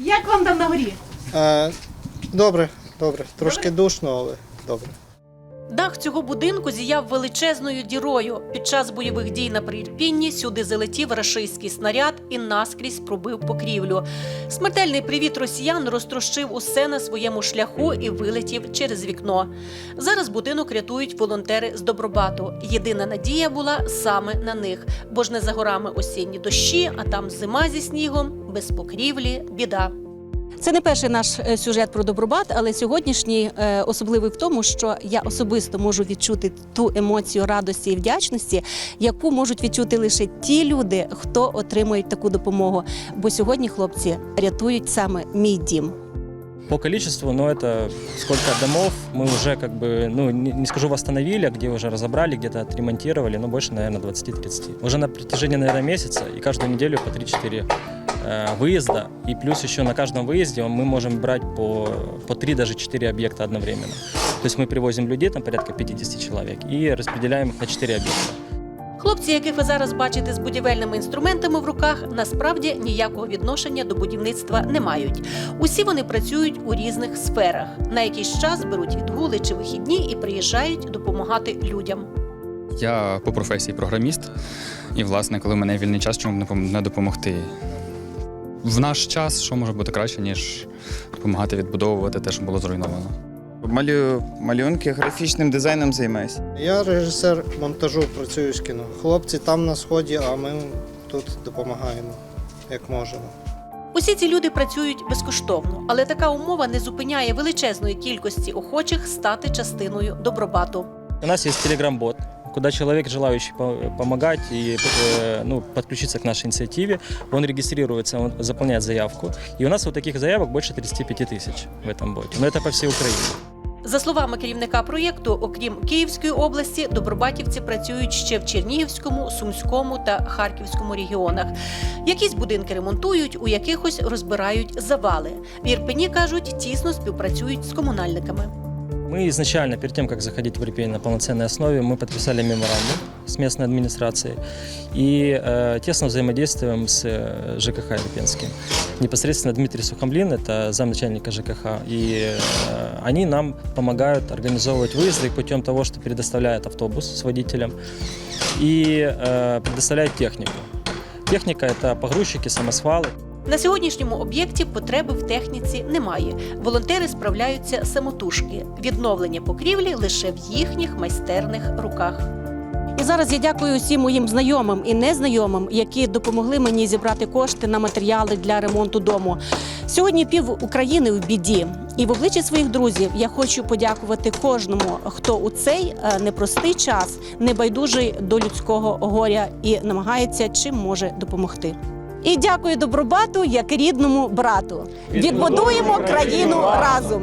Як вам там на горі? Е, добре, добре. Трошки душно, але добре. Дах цього будинку зіяв величезною дірою. Під час бойових дій на Приірпінні сюди залетів рашистський снаряд і наскрізь пробив покрівлю. Смертельний привіт росіян розтрощив усе на своєму шляху і вилетів через вікно. Зараз будинок рятують волонтери з Добробату. Єдина надія була саме на них, бо ж не за горами осінні дощі, а там зима зі снігом, без покрівлі, біда. Це не перший наш е, сюжет про Добробат, але сьогоднішній е, особливий в тому, що я особисто можу відчути ту емоцію радості і вдячності, яку можуть відчути лише ті люди, хто отримують таку допомогу. Бо сьогодні хлопці рятують саме мій дім. По количеству, ну это сколько домов мы уже как бы, ну не, не скажу восстановили, а где уже разобрали, где-то отремонтировали, но больше, наверное, 20-30. Уже на протяжении, наверное, месяца и каждую неделю по 3-4 э, выезда. И плюс еще на каждом выезде мы можем брать по, по 3, даже 4 объекта одновременно. То есть мы привозим людей, там порядка 50 человек, и распределяем их на 4 объекта. Хлопці, яких ви зараз бачите з будівельними інструментами в руках, насправді ніякого відношення до будівництва не мають. Усі вони працюють у різних сферах. На якийсь час беруть відгули чи вихідні і приїжджають допомагати людям. Я по професії програміст, і, власне, коли в мене вільний час, чому б не пом- не допомогти. в наш час що може бути краще, ніж допомагати відбудовувати те, що було зруйновано. Малюю малюнки, графічним дизайном займаюся. Я режисер монтажу, працюю з кіно. Хлопці там на сході, а ми тут допомагаємо, як можемо. Усі ці люди працюють безкоштовно, але така умова не зупиняє величезної кількості охочих стати частиною добробату. У нас есть телеграм-бот, куда человек, желающий по- помогать и э, ну, подключиться к нашей инициативе, он регистрируется, он заполняет заявку. И у нас вот таких заявок больше 35 тысяч в этом боте. Но это по всей Украине. За словами керівника проєкту, окрім Київської області, добробатівці працюють ще в Чернігівському, Сумському та Харківському регіонах. Якісь будинки ремонтують, у якихось розбирають завали. В Ірпені кажуть, тісно співпрацюють з комунальниками. Мы изначально, перед тем, как заходить в Ирпень на полноценной основе, мы подписали меморандум с местной администрацией и э, тесно взаимодействуем с э, ЖКХ Ирпенским. Непосредственно Дмитрий Сухомлин, это замначальника ЖКХ, и э, они нам помогают организовывать выезды путем того, что предоставляют автобус с водителем и э, предоставляют технику. Техника – это погрузчики, самосвалы. На сьогоднішньому об'єкті потреби в техніці немає. Волонтери справляються самотужки. Відновлення покрівлі лише в їхніх майстерних руках. І зараз я дякую усім моїм знайомим і незнайомим, які допомогли мені зібрати кошти на матеріали для ремонту дому. Сьогодні пів України в біді, і в обличчі своїх друзів я хочу подякувати кожному, хто у цей е, непростий час небайдужий до людського горя і намагається чим може допомогти. І дякую Добробату як рідному брату. Відбудуємо країну разом.